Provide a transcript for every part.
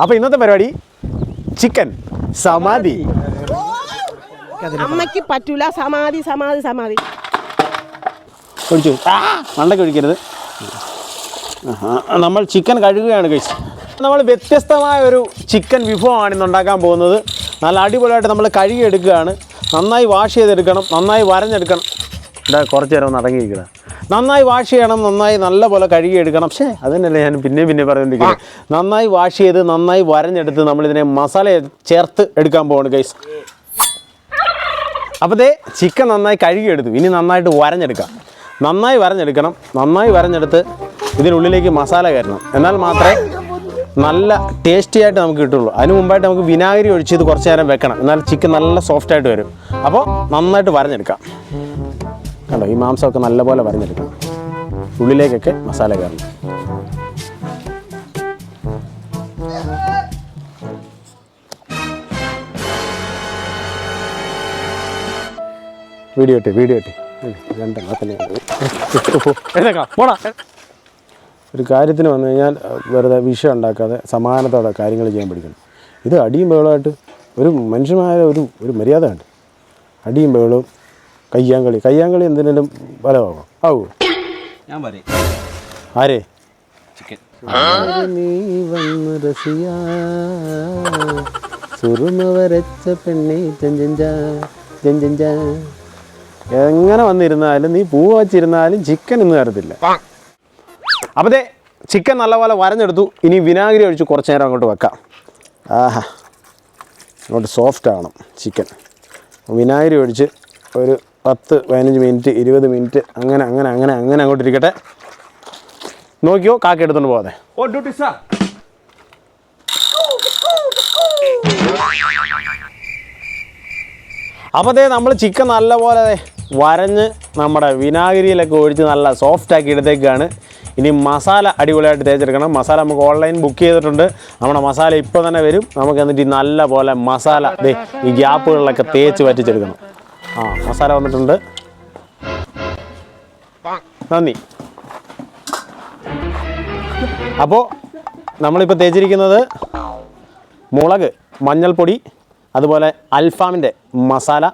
അപ്പൊ ഇന്നത്തെ പരിപാടി ചിക്കൻ സമാധി. അമ്മയ്ക്ക് പറ്റൂല. സമാധി സമാധി സമാധി. ഒഴിച്ചു. ആ മണ്ടയ്ക്ക് ഒഴിക്കരുത്. നമ്മൾ ചിക്കൻ കഴുകുകയാണ് കഴിച്ച് നമ്മൾ വ്യത്യസ്തമായ ഒരു ചിക്കൻ വിഭവമാണ് ഇന്ന് ഉണ്ടാക്കാൻ പോകുന്നത്. നല്ല അടിപൊളിയായിട്ട് നമ്മൾ കഴുകിയെടുക്കുകയാണ്. നന്നായി വാഷ് ചെയ്തെടുക്കണം നന്നായി വരഞ്ഞെടുക്കണം. ഇതാ കുറച്ച് നേരം ഒന്ന് അടങ്ങിയിരിക്കണം നന്നായി വാഷ് ചെയ്യണം നന്നായി നല്ല പോലെ കഴുകിയെടുക്കണം. പക്ഷേ അതന്നെയല്ലേ ഞാൻ പിന്നെ പിന്നെ പറഞ്ഞിരിക്കുന്നത് നന്നായി വാഷ് ചെയ്ത് നന്നായി വരഞ്ഞെടുത്ത് നമ്മളിതിനെ മസാല ചേർത്ത് എടുക്കാൻ പോവാണ് ഗൈസ് അപ്പോൾ ദേ ചിക്കൻ നന്നായി കഴുകിയെടുത്തു. ഇനി നന്നായിട്ട് വരഞ്ഞെടുക്കാം. നന്നായി വരഞ്ഞെടുക്കണം. നന്നായി വരഞ്ഞെടുത്ത് ഇതിനുള്ളിലേക്ക് മസാല കയറണം എന്നാൽ മാത്രമേ നല്ല ടേസ്റ്റി ആയിട്ട് നമുക്ക് കിട്ടുള്ളൂ. അതിന് മുമ്പായിട്ട് നമുക്ക് വിനാഗിരി ഒഴിച്ച് ഇത് കുറച്ച് നേരം വെക്കണം. എന്നാൽ ചിക്കൻ നല്ല സോഫ്റ്റ് ആയിട്ട് വരും. അപ്പോൾ നന്നായിട്ട് വരഞ്ഞെടുക്കാം. കണ്ടോ ഈ മാംസമൊക്കെ നല്ലപോലെ വരഞ്ഞെടുക്കണം. ഉള്ളിലേക്കൊക്കെ മസാല കയറണം. വീഡിയോ ഇട്ട് വീഡിയോ ഇട്ട്. രണ്ടെണ്ണം പോടാ. ഒരു കാര്യത്തിന് വന്നു കഴിഞ്ഞാൽ വെറുതെ വിഷയം ഉണ്ടാക്കാതെ സമാനത്തോടെ കാര്യങ്ങൾ ചെയ്യാൻ പഠിക്കണം. ഇത് അടിയും ബഹളമായിട്ട് ഒരു മനുഷ്യമായ ഒരു ഒരു മര്യാദ ഉണ്ട് അടിയും ബഹളവും കയ്യാങ്കളി. കയ്യാങ്കളി എന്തിനേലും ഫലമാകും ആവോ. ഞാൻ പറയും. ആരേ? ചിക്കൻ. നീ വന്ന് സുറുമ വരച്ച പെണ്ണെ എങ്ങനെ വന്നിരുന്നാലും നീ പൂ വച്ചിരുന്നാലും ചിക്കൻ ഇന്ന് തരത്തില്ല. അപ്പോൾ ദേ ചിക്കൻ നല്ലപോലെ വരഞ്ഞെടുത്തു. ഇനി വിനാഗിരി ഒഴിച്ച് കുറച്ച് നേരം അങ്ങോട്ട് വെക്കാം. ആഹാ. അങ്ങോട്ട് സോഫ്റ്റ് ആവണം ചിക്കൻ. വിനാഗിരി ഒഴിച്ച് ഒരു പത്ത് പതിനഞ്ച് മിനിറ്റ് ഇരുപത് മിനിറ്റ് അങ്ങനെ അങ്ങനെ അങ്ങനെ അങ്ങനെ അങ്ങോട്ട് ഇരിക്കട്ടെ നോക്കിയോ കാക്ക എടുത്തോണ്ട് പോവാതെ. ഓ ഡ്യൂട്ടി സാർ. അപ്പോൾ ദേ നമ്മൾ ചിക്കൻ നല്ലപോലെ വരഞ്ഞ് നമ്മുടെ വിനാഗിരിയിലൊക്കെ ഒഴിച്ച് നല്ല സോഫ്റ്റ് ആക്കി എടുത്തേക്കാണ്. ഇനി മസാല അടിപൊളിയായിട്ട് തേച്ചെടുക്കണം. മസാല നമുക്ക് ഓൺലൈൻ ബുക്ക് ചെയ്തിട്ടുണ്ട്. നമ്മുടെ മസാല ഇപ്പോൾ തന്നെ വരും. നമുക്ക് എന്നിട്ട് ഈ നല്ല പോലെ മസാല ഈ ഗ്യാപ്പുകളിലൊക്കെ തേച്ച് വറ്റിച്ചെടുക്കണം. ആ മസാല വന്നിട്ടുണ്ട്. നന്ദി. അപ്പോൾ നമ്മളിപ്പോൾ തേച്ചിരിക്കുന്നത് മുളക് മഞ്ഞൾപ്പൊടി അതുപോലെ അൽഫാമിന്റെ മസാല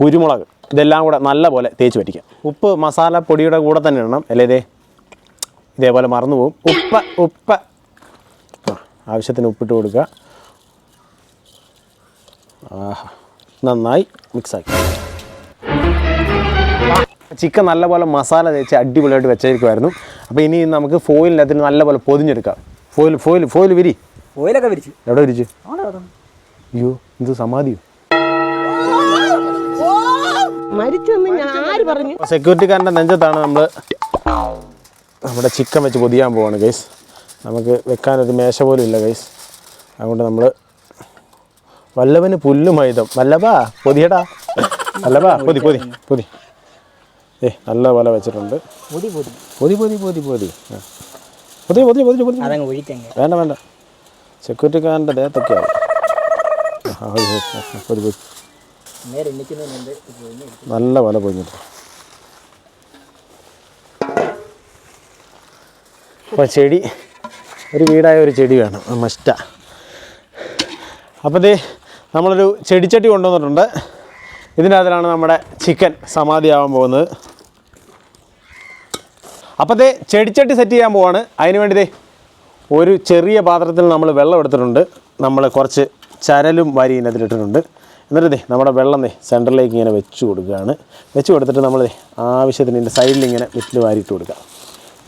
കുരുമുളക്. ഇതെല്ലാം കൂടെ നല്ല പോലെ തേച്ച് പറ്റിക്കാം. ഉപ്പ് മസാല പൊടിയുടെ കൂടെ തന്നെ ഇടണം. അല്ലേ ഇതേ ഇതേപോലെ മറന്നു പോകും. ഉപ്പ് ഉപ്പ്. ആവശ്യത്തിന് ഉപ്പിട്ട് കൊടുക്കുക. ആഹാ. നന്നായി മിക്സാക്കി ചിക്കൻ നല്ലപോലെ മസാല തേച്ച് അടിപൊളിയായിട്ട് വെച്ചേക്കുമായിരുന്നു അപ്പോൾ ഇനി നമുക്ക് ഫോയിലിനകത്തിന് നല്ലപോലെ പൊതിഞ്ഞെടുക്കാം. ഫോയിൽ ഫോയിൽ ഫോയിൽ വിരി. ഫോയിലൊക്കെ വിരിച്ചു. എവിടെ വിരിച്ചു? അയ്യോ ഇത് സമാധിയോ? സെക്യൂരിറ്റിക്കാരന്റെ നെഞ്ചത്താണ് നമ്മൾ നമ്മുടെ ചിക്കൻ വെച്ച് പൊതിയാൻ പോവാണ് ഗൈസ് നമുക്ക് വെക്കാനൊരു മേശ പോലും ഇല്ല ഗൈസ് അതുകൊണ്ട് നമ്മൾ വല്ലവന് പുല്ല് മൈദം. വല്ലപ്പാ പൊതിയടാ. വല്ലപ്പാ പൊതി പൊതി പൊതി ഏ നല്ല വല വെച്ചിട്ടുണ്ട്. പൊതി പൊതി. പൊതി പൊതി. പൊതി പൊതി. പൊതി പൊതി വേണ്ട വേണ്ട. സെക്യൂരിറ്റിക്കാരന്റെ ആ, പൊതി, നല്ല വല പൊതിഞ്ഞിട്ട് അപ്പോൾ ചെടി ഒരു വീടായ ഒരു ചെടി വേണം മസ്റ്റാ. അപ്പോൾ ദേ നമ്മളൊരു ചെടിച്ചട്ടി കൊണ്ടുവന്നിട്ടുണ്ട്. ഇതിന്റെ അതിലാണ് നമ്മുടെ ചിക്കൻ സമാധിയാവാൻ പോകുന്നത്. അപ്പോഴത്തെ ചെടിച്ചട്ടി സെറ്റ് ചെയ്യാൻ പോവാണ്. അതിന് വേണ്ടി ദേ ഒരു ചെറിയ പാത്രത്തിൽ നമ്മൾ വെള്ളം എടുത്തിട്ടുണ്ട്. നമ്മൾ കുറച്ച് ചരലും വരി ഇതിനകത്തിലിട്ടിട്ടുണ്ട് എന്നിട്ട് ദേ നമ്മുടെ വെള്ളം ദേ സെന്ററിലേക്ക് ഇങ്ങനെ വെച്ച് കൊടുക്കുകയാണ്. വെച്ച് കൊടുത്തിട്ട് നമ്മൾ ദേ ആവശ്യത്തിന് ഇതിന്റെ സൈഡിൽ ഇങ്ങനെ വിറ്റിൽ വാരിയിട്ട് കൊടുക്കുക.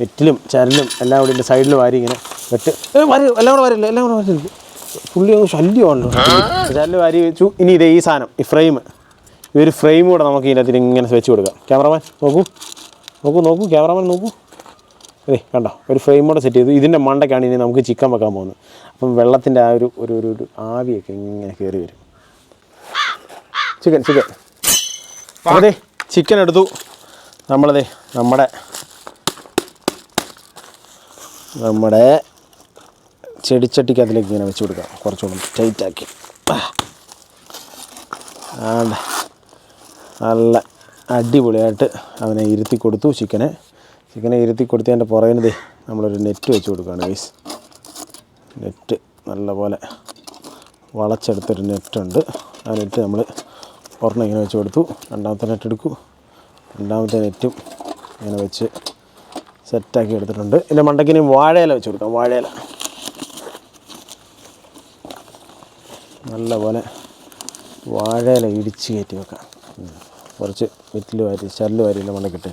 വെറ്റിലും ചരലും എല്ലാം കൂടി ഇതിന്റെ സൈഡിൽ വാരി ഇങ്ങനെ വെട്ട്. വരും എല്ലാം കൂടെ വരില്ല എല്ലാം കൂടെ വരില്ല? പുള്ളി അങ്ങ് ശല്യമാണല്ലോ ശല്യം വാരി വെച്ചു. ഇനി ഇതേ ഈ സാധനം ഈ ഫ്രെയിം. ഈ ഒരു ഫ്രെയിം കൂടെ നമുക്ക് ഇതിനകത്ത് ഇങ്ങനെ വെച്ച് കൊടുക്കാം. ക്യാമറമാൻ നോക്കൂ. നോക്കൂ നോക്കൂ ക്യാമറമാൻ നോക്കൂ. അതെ കണ്ടോ? ഒരു ഫ്രെയിം കൂടെ സെറ്റ് ചെയ്തു. ഇതിന്റെ മണ്ടയ്ക്കാണ് ഇനി നമുക്ക് ചിക്കൻ വെക്കാൻ പോകുന്നത്. അപ്പം വെള്ളത്തിന്റെ ആ ഒരു ഒരു ഒരു ഒരു ആവിയൊക്കെ ഇങ്ങനെ കയറി വരും. Chicken chicken. അതെ ചിക്കൻ എടുത്തു. നമ്മളതേ നമ്മുടെ നമ്മുടെ ചെടിച്ചട്ടിക്ക് അതിലേക്ക് ഇങ്ങനെ വെച്ച് കൊടുക്കാം. കുറച്ചുകൂടെ ടൈറ്റാക്കി. നല്ല അടിപൊളിയായിട്ട് അവനെ ഇരുത്തി കൊടുത്തു ചിക്കനെ. ചിക്കനെ ഇരുത്തി കൊടുത്തതിന്റെ പുറകിന് ദേ നമ്മളൊരു നെറ്റ് വെച്ച് കൊടുക്കുകയാണ് ഗൈസ് നെറ്റ് നല്ലപോലെ വളച്ചെടുത്തൊരു നെറ്റുണ്ട്. ആ നെറ്റ് നമ്മൾ ഒരെണ്ണം ഇങ്ങനെ വെച്ച് കൊടുത്തു. രണ്ടാമത്തെ നെറ്റ് എടുക്കൂ. രണ്ടാമത്തെ നെറ്റും ഇങ്ങനെ വെച്ച് സെറ്റാക്കി എടുത്തിട്ടുണ്ട്. ഇതിന്റെ മണ്ടക്കിനി വാഴയില വെച്ച് കൊടുക്കാം. വാഴയില. നല്ലപോലെ വാഴയില ഇടിച്ച് കയറ്റി വെക്കാം. കുറച്ച് വിറ്റിൽ വാരി ചല്ല് വാരി മണ്ണ കിട്ടി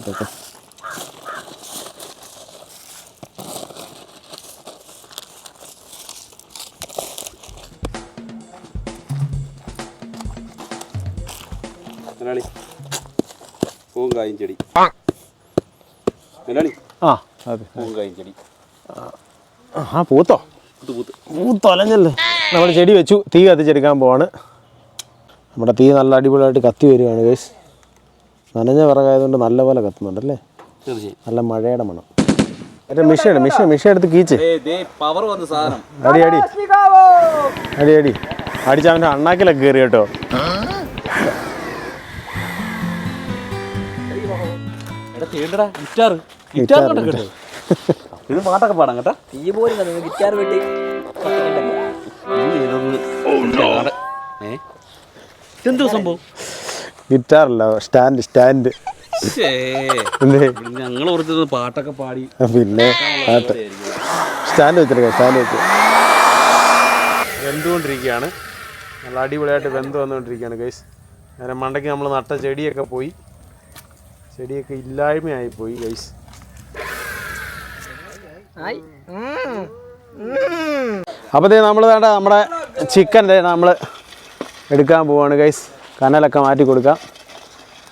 ഇതൊക്കെ. ചെടി. ആ അതെ. പൂങ്കായും ചെടി. ആ പൂത്തോ? പൂത്ത് പൂത്ത് പൂത്തൊലഞ്ഞല്ലേ നമ്മൾ ചെടി വെച്ചു തീ കത്തിച്ചെടുക്കാൻ പോവാണ്. നമ്മുടെ തീ നല്ല അടിപൊളിയായിട്ട് കത്തി വരികയാണ് ഗൈസ് നനഞ്ഞ വിറകായതുകൊണ്ട് നല്ലപോലെ കത്തുന്നുണ്ടല്ലേ? തീർച്ചയായും. നല്ല മഴയുടെ മണം. മിഷയാണ് മിഷ മിഷ എടുത്ത് കീച്ച്. അടി അടി. അടി അടി. അടിച്ച് അവന്റെ അണ്ണാക്കിലൊക്കെ കയറി കേട്ടോ. ഇറ്റാറ് തേണ്ടടാ ഗിറ്റാർ ഗിറ്റാർ ഗിറ്റാർ, ഇത് പാട്ടൊക്കെ പാടാം കേട്ടാ. തീ പോലും തന്നെ ഗിറ്റാർ വെട്ടി ഇതെന്തോ സംഭവം? ഗിറ്റാറല്ല സ്റ്റാൻഡ് സ്റ്റാൻഡ്. എന്തേ? ഞങ്ങൾ ഓർത്തത് പാട്ടൊക്കെ പാടി. പിന്നെ സ്റ്റാൻഡ് വെച്ചിരിക്കാം സ്റ്റാൻഡ് വെച്ച്. വെന്തുകൊണ്ടിരിക്കുകയാണ്. നല്ല അടിപൊളിയായിട്ട് വെന്ത് വന്നുകൊണ്ടിരിക്കുകയാണ് ഗൈസ് നേരെ മണ്ടയ്ക്ക് നമ്മൾ നട്ട ചെടിയൊക്കെ പോയി. ചെടിയൊക്കെ ഇല്ലായ്മയായി പോയി ഗൈസ് അപ്പോൾ ദേ നമ്മൾ വേണ്ട നമ്മുടെ ചിക്കൻ ദേ നമ്മൾ എടുക്കാൻ പോവാണ് ഗൈസ് കനലൊക്കെ മാറ്റി കൊടുക്കാം.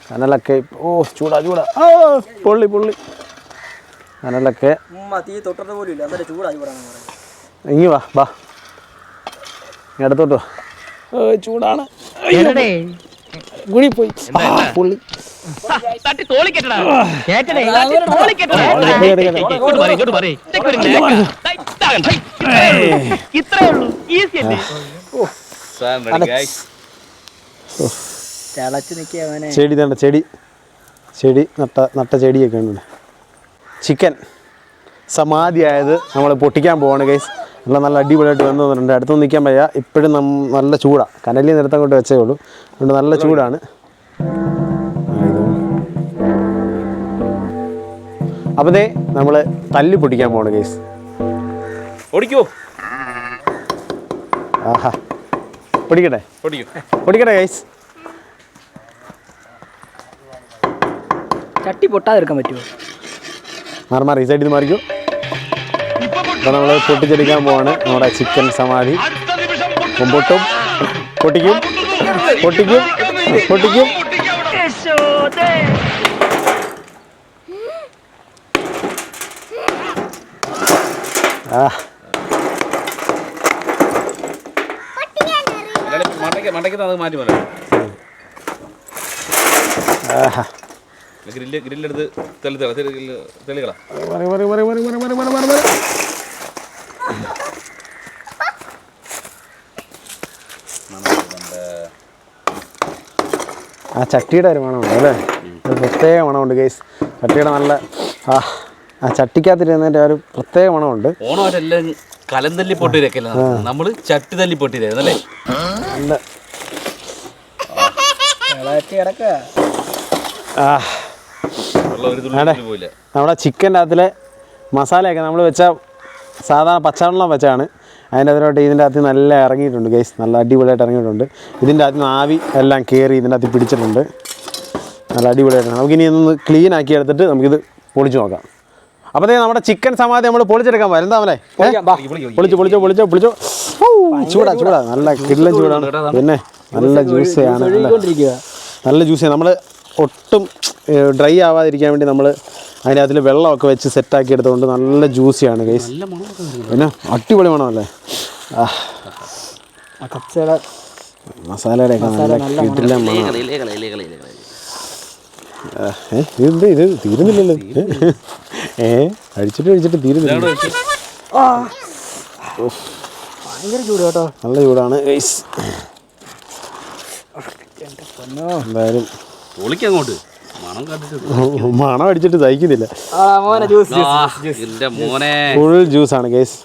കനലൊക്കെ ഓ ചൂടാ ചൂടാ. ഓ പൊള്ളി പൊള്ളി. കനലൊക്കെ. ഇങ്ങി വാ വാ. ഇടത്തോട്ട് വാ. ചൂടാണ്. ഗുഴി പോയി പുള്ളി. ചെടി നട്ട നട്ട ചെടിയൊക്കെ ഉണ്ട് ചിക്കൻ സമാധിയായത് നമ്മൾ പൊട്ടിക്കാൻ പോവാണ് ഗൈസ് നല്ല നല്ല അടിപൊളിയായിട്ട് വന്നു വന്നിട്ടുണ്ട്. അടുത്തൊന്നും നിൽക്കാൻ വയ്യ ഇപ്പോഴും നല്ല ചൂടാണ് കനലിൽ നിരത്തം കൊണ്ട് വെച്ചേ ഉള്ളൂ. അതുകൊണ്ട് നല്ല ചൂടാണ്. അപ്പോൾ ദേ നമ്മൾ തല്ലി പൊട്ടിക്കാൻ പോവാണ് ഗൈസ് ഓടിക്കോ ആഹാ. പൊടിക്കട്ടെ? പൊടിക്കട്ടെ ഗൈസ് ചട്ടി പൊട്ടാതിരിക്കാൻ പറ്റുമോ? മാറി മാറി. ഈ സൈഡിൽ നിന്ന് മാറിക്കോ. അപ്പോൾ നമ്മൾ പൊട്ടിച്ചെടുക്കാൻ പോവാണ്. നമ്മുടെ ചിക്കൻ സമാധി. പൊട്ടും. പൊട്ടിക്കും. പൊട്ടിക്കും. പൊട്ടിക്കും. ആ. മാറ്റി ആഹാ. ഗ്രില്ല് ഗ്രില്ലെടുത്ത് തെളി തെളി തെളി തെളികളാ. ചട്ടിയുടെ ഒരു മണമുണ്ട് അല്ലേ? ഒരു പ്രത്യേക മണമുണ്ട് ഗൈസ് ചട്ടിയുടെ നല്ല ആ ആ ചട്ടിക്കകത്തിരുന്നതിന്റെ ഒരു പ്രത്യേക മണമുണ്ട്. ഓണമായിട്ട് കലം തല്ലി പൊട്ടിരക്കല്ല നമ്മൾ ചട്ടി തല്ലി പൊട്ടിരായിരുന്നു അല്ലേ? നല്ല. നമ്മുടെ ചിക്കന്റെ അകത്തിലെ മസാലയൊക്കെ നമ്മൾ വെച്ച സാധാരണ പച്ചവെള്ളം വെച്ചാണ്. അതിന്റെ അതിലോട്ട് ഇതിന്റെ അകത്ത് നല്ല ഇറങ്ങിയിട്ടുണ്ട് ഗൈസ് നല്ല അടിപൊളിയായിട്ട് ഇറങ്ങിയിട്ടുണ്ട്. ഇതിന്റെ അകത്ത് നിന്ന് ആവി എല്ലാം കയറി ഇതിന്റെ അകത്ത് പിടിച്ചിട്ടുണ്ട്. നല്ല അടിപൊളിയായിട്ടാണ് നമുക്കിനി ഇതൊന്ന് ക്ലീൻ ആക്കി എടുത്തിട്ട് നമുക്കിത് പൊളിച്ച് നോക്കാം. അപ്പോൾ ദേ നമ്മുടെ ചിക്കൻ സമാധി നമ്മൾ പൊളിച്ചെടുക്കാൻ പോയാൽ എന്താ അവനെ പൊളിച്ചു പൊളിച്ചോ പൊളിച്ചോ പൊളിച്ചോ. ചൂടാ ചൂടാ. നല്ല കിടിലൻ ചൂടാണ്. പിന്നെ നല്ല ജ്യൂസാണ് നല്ല ഒഴുകിക്കൊണ്ടിരിക്കുക. നല്ല ജ്യൂസ് നമ്മൾ ഒട്ടും ഡ്രൈ ആവാതിരിക്കാൻ വേണ്ടി നമ്മൾ അതിന്റെ അതിൽ വെള്ളമൊക്കെ വെച്ച് സെറ്റാക്കി എടുത്തുകൊണ്ട് നല്ല ജ്യൂസിയാണ് ഗൈസ് പിന്നെ അടിപൊളി മണമല്ലേ? മസാലയുടെ കിട്ടില്ല ഇതെന്ത് ഇത് തീരുന്നില്ലല്ലോ. ഇത്? ഏ അഴിച്ചിട്ട് അഴിച്ചിട്ട് തീരുന്നില്ല ഭയങ്കര ചൂട് കേട്ടോ. നല്ല ചൂടാണ് എന്തായാലും പൊളിക്കങ്ങോട്ട് മണം അടിച്ചിട്ട് സഹിക്കുന്നില്ല ഫുൾ മോനെ ജ്യൂസ് ആണ് കേസ്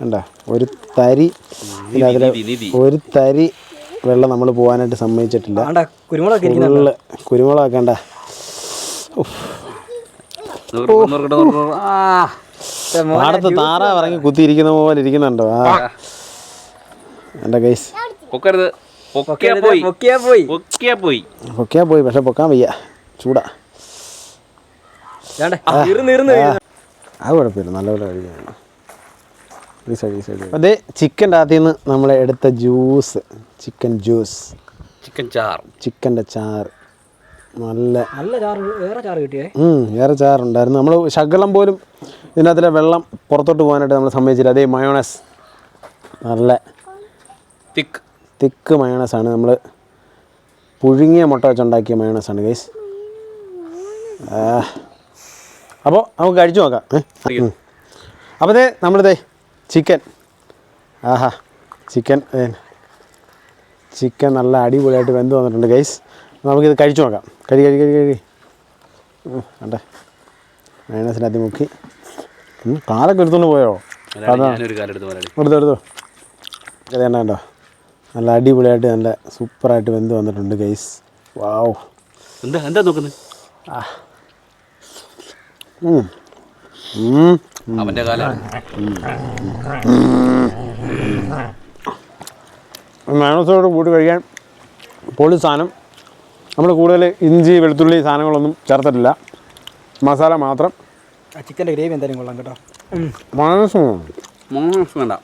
കണ്ട? ഒരു തരി നിധി. ഒരു തരി വെള്ളം നമ്മൾ പോകാനായിട്ട് സമ്മതിച്ചിട്ടില്ല. കുരുമുളക് കുരുമുളക്. പാടത്ത് താറാവ് ഇറങ്ങി കുത്തിയിരിക്കുന്ന പോലെ ഇരിക്കുന്നുണ്ടോ? ആ. എന്റെ ഗൈസ് പൊക്കിയാ പോയി. പൊക്കിയാ പോയി. പൊക്കിയാ പോയി. പൊക്കാൻ പോയി പക്ഷെ പൊക്കാൻ വയ്യ. ചൂടാ. അത് കുഴപ്പമില്ല. നല്ലപോലെ കഴിക്കാനാണ് ഈ സൈഡ് ഈ സൈഡ് അതേ ചിക്കന്റെ അകത്തു നിന്ന് നമ്മൾ എടുത്ത ജ്യൂസ് ചിക്കൻ ജ്യൂസ് ചിക്കൻ ചാർ ചിക്കന്റെ ചാറ് നല്ല നല്ല ചാറ് വേറെ ചാറ് കിട്ടിയേ? വേറെ ചാറുണ്ടായിരുന്നു നമ്മൾ ശകലം പോലും ഇതിനകത്തിലെ വെള്ളം പുറത്തോട്ട് പോകാനായിട്ട് നമ്മൾ സമ്മതിച്ചില്ല. അതേ മയോണസ് നല്ല തിക്ക് തിക്ക് മയണസാണ് നമ്മൾ പുഴുങ്ങിയ മുട്ട വെച്ചുണ്ടാക്കിയ മയണസാണ് ഗൈസ് അപ്പോൾ നമുക്ക് കഴിച്ചു നോക്കാം. അപ്പോൾ ദേ നമ്മളിതേ ചിക്കൻ. ആഹാ ചിക്കൻ ചിക്കൻ നല്ല അടിപൊളിയായിട്ട് വെന്ത് വന്നിട്ടുണ്ട് ഗൈസ് നമുക്കിത് കഴിച്ചു നോക്കാം. കഴി കഴി കഴി കഴി. അണ്ടേ കണ്ടേ? മയോണസിനകത്ത് മുക്കി ഉം, കാലൊക്കെ എടുത്തുകൊണ്ട് പോയോ? എടുത്ത് എടുത്തോ. ഇത് കണ്ടോ? നല്ല അടിപൊളിയായിട്ട് നല്ല സൂപ്പറായിട്ട് വെന്ത് വന്നിട്ടുണ്ട് ഗൈസ് വാവ് എന്താ എന്താ നോക്കുന്നത് അവന്റെ കാലം. മയോണസോട് കൂട്ടി കഴിക്കാൻ പൊളി സാധനം. നമ്മൾ കൂടുതൽ ഇഞ്ചി വെളുത്തുള്ളി സാധനങ്ങളൊന്നും ചേർത്തിട്ടില്ല. മസാല മാത്രം. ചിക്കന്റെ ഗ്രേവി എന്തായാലും കൊള്ളാം കേട്ടോ. മയോണസ് വേണ്ട.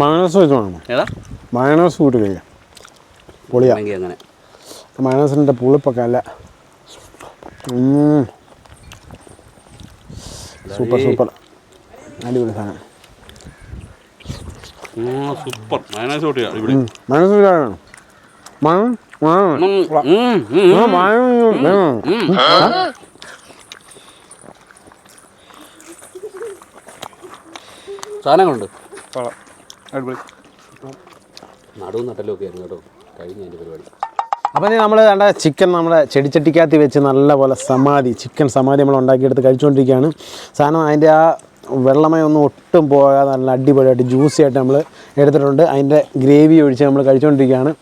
മയോണസ് വെച്ച് വേണം. ഏതാ? മയോണസ് കൂട്ടി കഴിക്കാം പൊളിയാ. അല്ലെങ്കിൽ അങ്ങനെ. മയണോസിന്റെ പുളിപ്പൊക്കെ അല്ല സൂപ്പർ സൂപ്പർ അടിപൊളി സാധനം. സൂപ്പർ മയണൈസ് കൂട്ടിയാ മയോണസ് ഉം, ഉം. ആ, മയോണസ് വേണം സാധനങ്ങളുണ്ട് നടുവും നട്ടലും ഒക്കെ ആയിരുന്നു കേട്ടോ. കഴിഞ്ഞ അതിന്റെ പരിപാടി. അപ്പം നമ്മൾ കണ്ട ചിക്കൻ നമ്മുടെ ചെടിച്ചട്ടിക്കകത്ത് വെച്ച് നല്ലപോലെ സമാധി ചിക്കൻ സമാധി നമ്മൾ ഉണ്ടാക്കിയെടുത്ത് കഴിച്ചുകൊണ്ടിരിക്കുകയാണ്. സാധനം അതിന്റെ ആ വെള്ളമയൊന്നും ഒട്ടും പോകാതെ നല്ല അടിപൊളിയായിട്ട് ജ്യൂസി ആയിട്ട് നമ്മൾ എടുത്തിട്ടുണ്ട്. അതിന്റെ ഗ്രേവി ഒഴിച്ച് നമ്മൾ കഴിച്ചുകൊണ്ടിരിക്കുകയാണ്.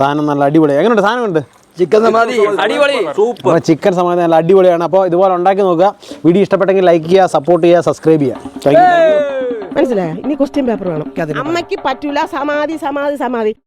സാധനം നല്ല അടിപൊളി. എങ്ങനെയുണ്ട് സാധനമുണ്ട് ചിക്കൻ സമാധി. അടിപൊളി. സൂപ്പർ. അപ്പോൾ ചിക്കൻ സമാധി നല്ല അടിപൊളിയാണ്. അപ്പോൾ ഇതുപോലെ ഉണ്ടാക്കി നോക്കുക. വീഡിയോ ഇഷ്ടപ്പെട്ടെങ്കിൽ ലൈക്ക് ചെയ്യുക സപ്പോർട്ട് ചെയ്യുക സബ്സ്ക്രൈബ് ചെയ്യുക. താങ്ക് യു മനസ്സിലായോ? ഇനി ക്വസ്റ്റ്യൻ പേപ്പർ വേണം. അമ്മയ്ക്ക് പറ്റൂല. സമാധി സമാധി സമാധി.